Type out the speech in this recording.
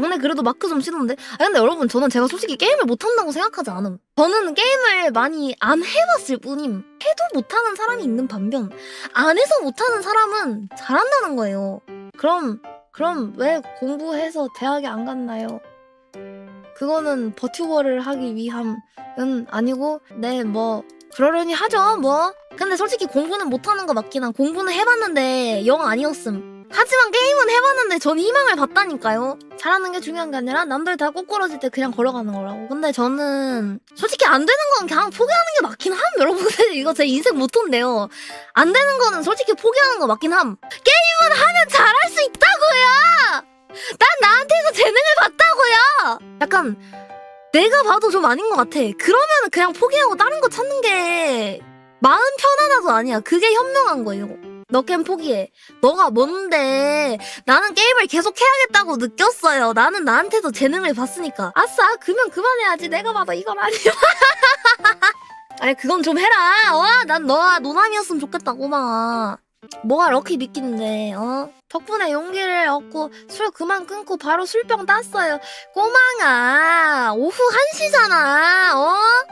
막내 그래도 마크 좀 치던데. 아 근데 여러분 저는 제가 솔직히 게임을 못한다고 생각하지 않음. 저는 게임을 많이 안 해봤을 뿐임. 해도 못하는 사람이 있는 반면 안 해서 못하는 사람은 잘한다는 거예요. 그럼 그럼 왜 공부해서 대학에 안 갔나요? 그거는 버튜버를 하기 위함은 아니고 네 뭐 그러려니 하죠 뭐. 근데 솔직히 공부는 못하는 거 맞긴 한 공부는 해봤는데 영 아니었음. 하지만 게임은 해봤는데 전 희망을 봤다니까요. 잘하는 게 중요한 게 아니라 남들 다 꼬꾸러질 때 그냥 걸어가는 거라고. 근데 저는 솔직히 안 되는 건 그냥 포기하는 게 맞긴 함. 여러분들 이거 제 인생 모토인데요. 안 되는 거는 솔직히 포기하는 거 맞긴 함. 게임은 하면 잘할 수 있다고요. 난 나한테서 재능을 봤다고요. 약간 내가 봐도 좀 아닌 것 같아. 그러면 그냥 포기하고 다른 거 찾는 게 마음 편하다도 아니야. 그게 현명한 거예요. 너 게임 포기해. 너가 뭔데? 나는 게임을 계속 해야겠다고 느꼈어요. 나는 나한테도 재능을 봤으니까. 아싸, 그러면 그만해야지. 내가 봐도 이건 아니야. 아니, 그건 좀 해라. 어? 난 너와 노남이었으면 좋겠다, 꼬마가. 뭐가 럭키 믿긴데, 어? 덕분에 용기를 얻고 술 그만 끊고 바로 술병 땄어요. 꼬망아, 오후 1시잖아, 어?